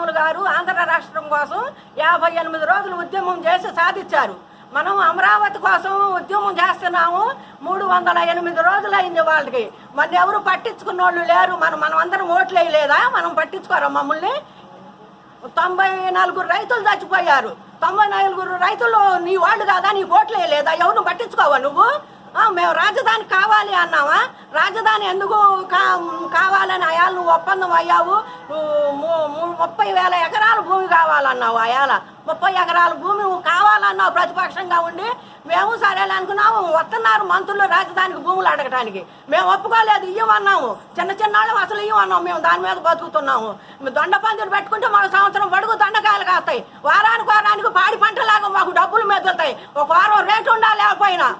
రాములు గారు ఆంధ్ర రాష్ట్రం కోసం యాభై ఎనిమిది రోజులు ఉద్యమం చేసి సాధించారు. మనం అమరావతి కోసం ఉద్యమం చేస్తున్నాము. మూడు వందల ఎనిమిది రోజులు అయింది వాళ్ళకి. మన ఎవరు పట్టించుకున్న వాళ్ళు లేరు. మనం మనం అందరం ఓట్లు వేయలేదా మనం పట్టించుకోరా మమ్మల్ని? తొంభై నలుగురు రైతులు చచ్చిపోయారు. తొంభై నలుగురు రైతులు నీ వాళ్ళు కాదా? నీ ఓట్లు వేయలేదా ఎవరు పట్టించుకోవా నువ్వు? మేము రాజధాని కావాలి అన్నావా? రాజధాని ఎందుకు కావాలని అయాలు నువ్వు ఒప్పందం అయ్యావు? ము- ముప్పై వేల ఎకరాల భూమి కావాలన్నావు అయాల. ముప్పై ఎకరాల భూమి నువ్వు కావాలన్నావు ప్రతిపక్షంగా ఉండి. మేము సరేలే అనుకున్నాము వస్తున్నారు మంత్రులు రాజధానికి భూములు అడగడానికి మేము ఒప్పుకోలేదు ఇవ్వమన్నాము చిన్న చిన్న వాళ్ళు అసలు ఇవ్వన్నాము మేము దాని మీద బతుకుతున్నాము. దొండ పందిరు పెట్టుకుంటే మాకు సంవత్సరం పడుగు దొండకాయలు కాస్తాయి. వారానికి వారానికి పాడి పంటలాగా మాకు డబ్బులు మెదులుతాయి. ఒక వారం రేటు ఉండాలి లేకపోయినా.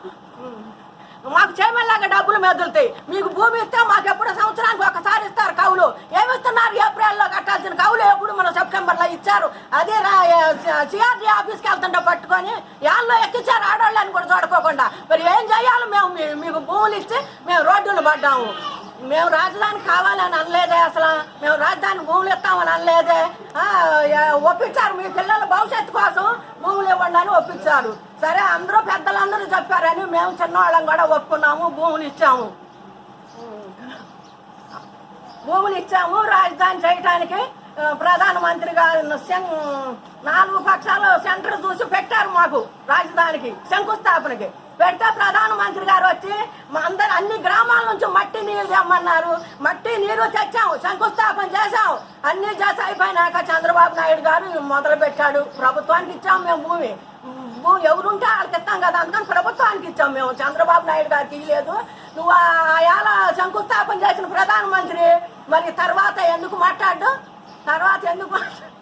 మాకు చేయమల్లాగా డబ్బులు మెదులుతాయి మీకు భూమి ఇస్తే మాకు ఎప్పుడో సంవత్సరానికి ఒకసారి ఇస్తారు కవులు ఏమిస్తున్నారు? ఏప్రిల్లో కట్టాల్సిన కవులు ఎప్పుడు మనం సెప్టెంబర్లో ఇచ్చారు? అదే సిఆర్డీ ఆఫీస్కి వెళ్తుంటే పట్టుకొని యాల్లో ఎక్కించారు ఆడవాళ్ళని కూడా చూడకోకుండా. మరి ఏం చేయాలి మేము మీ- మీకు భూములు ఇచ్చి మేము రోడ్డును పడ్డాము. మేము రాజధాని కావాలని అనలేదే అసలు. మేము రాజధాని భూములు ఇస్తామని అనలేదే. ఒప్పించారు మీ పిల్లల భవిష్యత్తు వాళ్ళని ఒప్పించారు. సరే అందరూ పెద్దలందరూ చెప్పారని మేము చిన్నవాళ్ళం కూడా ఒప్పుకున్నాము భూములు ఇచ్చాము భూములు ఇచ్చాము రాజధాని చేయటానికి ప్రధానమంత్రి గారు నాలుగు పక్షాలు సెంటర్ చూసి పెట్టారు మాకు రాజధానికి శంకుస్థాపనకి. పెడితే ప్రధానమంత్రి గారు వచ్చి మట్టి నీరు తెమ్మన్నారు మట్టి నీరు తెచ్చాము శంకుస్థాపన చేశాం అన్ని చేసి అయిపోయినాక చంద్రబాబు నాయుడు గారు మొదలు పెట్టాడు ప్రభుత్వానికి ఇచ్చాము మేము భూమి భూ ఎవరుంటే వాళ్ళకి ఇస్తాం కదా అందుకని ప్రభుత్వానికి ఇచ్చాం మేము చంద్రబాబు నాయుడు గారికి ఇవ్వలేదు నువ్వు ఆయాల శంకుస్థాపన చేసిన ప్రధానమంత్రి మరి తర్వాత ఎందుకు మాట్లాడు తర్వాత ఎందుకు మాట్లాడు